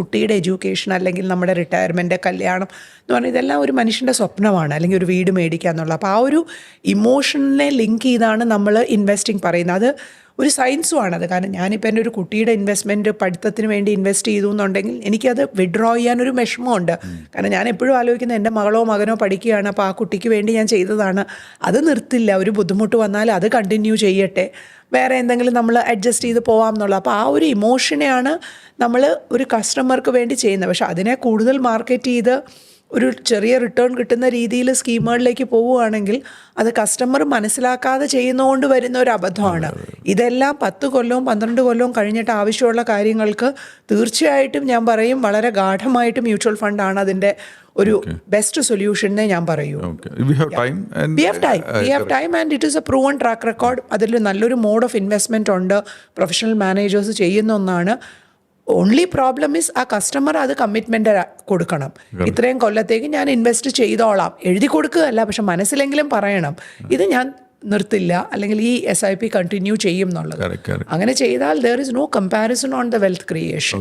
കുട്ടിയുടെ എഡ്യൂക്കേഷൻ അല്ലെങ്കിൽ നമ്മുടെ റിട്ടയർമെന്റ് കല്യാണം എന്ന് പറഞ്ഞാൽ ഇതെല്ലാം ഒരു മനുഷ്യന്റെ സ്വപ്നമാണ് അല്ലെങ്കിൽ ഒരു വീട് മേടിക്കുക എന്നുള്ളത് അപ്പോൾ ആ ഒരു ഇമോഷനെ ലിങ്ക് ചെയ്താണ് നമ്മൾ ഇൻവെസ്റ്റിംഗ് പറയുന്നത്. അത് ഒരു സയൻസും ആണത് കാരണം ഞാനിപ്പോൾ എന്റെ ഒരു കുട്ടിയുടെ ഇൻവെസ്റ്റ്മെന്റ് പഠിത്തത്തിന് വേണ്ടി ഇൻവെസ്റ്റ് ചെയ്തു എന്നുണ്ടെങ്കിൽ എനിക്കത് വിഡ്രോ ചെയ്യാനൊരു വിഷമമുണ്ട്. കാരണം ഞാൻ എപ്പോഴും ആലോചിക്കുന്നത് എന്റെ മകളോ മകനോ പഠിക്കുകയാണ് അപ്പോൾ ആ കുട്ടിക്ക് വേണ്ടി ഞാൻ ചെയ്തതാണ്. അത് നിർത്തില്ല. ഒരു ബുദ്ധിമുട്ട് വന്നാൽ അത് കണ്ടിന്യൂ ചെയ്യട്ടെ. വേറെ എന്തെങ്കിലും നമ്മൾ അഡ്ജസ്റ്റ് ചെയ്ത് പോവാം എന്നുള്ളത് അപ്പോൾ ആ ഒരു ഇമോഷനെയാണ് നമ്മൾ ഒരു കസ്റ്റമർക്ക് വേണ്ടി ചെയ്യുന്നത്. പക്ഷെ അതിനെ കൂടുതൽ മാർക്കറ്റ് ചെയ്ത് ഒരു ചെറിയ റിട്ടേൺ കിട്ടുന്ന രീതിയിൽ സ്കീമുകളിലേക്ക് പോവുകയാണെങ്കിൽ അത് കസ്റ്റമർ മനസ്സിലാക്കാതെ ചെയ്യുന്നതുകൊണ്ട് വരുന്ന ഒരു അബദ്ധമാണ്. ഇതെല്ലാം പത്ത് കൊല്ലവും പന്ത്രണ്ട് കൊല്ലവും കഴിഞ്ഞിട്ട് ആവശ്യമുള്ള കാര്യങ്ങൾക്ക് തീർച്ചയായിട്ടും ഞാൻ പറയും വളരെ ഗാഠമായിട്ട് മ്യൂച്വൽ ഫണ്ടാണ് അതിന്റെ ഒരു ബെസ്റ്റ് സൊല്യൂഷൻ സൊല്യൂഷനെ ഞാൻ പറയൂ. We have time we have time and it is a proven track record അതിൽ നല്ലൊരു മോഡ് ഓഫ് ഇൻവെസ്റ്റ്മെന്റ് ഉണ്ട്. പ്രൊഫഷണൽ മാനേജേഴ്സ് ചെയ്യുന്ന ഒന്നാണ്. ഓൺലി പ്രോബ്ലം ഇസ് ആ കസ്റ്റമർ അത് കമ്മിറ്റ്മെന്റ് കൊടുക്കണം. ഇത്രയും കൊല്ലത്തേക്ക് ഞാൻ ഇൻവെസ്റ്റ് ചെയ്തോളാം. എഴുതി കൊടുക്കുകയല്ല പക്ഷെ മനസ്സിലെങ്കിലും പറയണം ഇത് ഞാൻ നിർത്തില്ല അല്ലെങ്കിൽ ഈ എസ് ഐ പി കണ്ടിന്യൂ ചെയ്യും എന്നുള്ളത്. അങ്ങനെ ചെയ്താൽ there is no comparison on the wealth creation.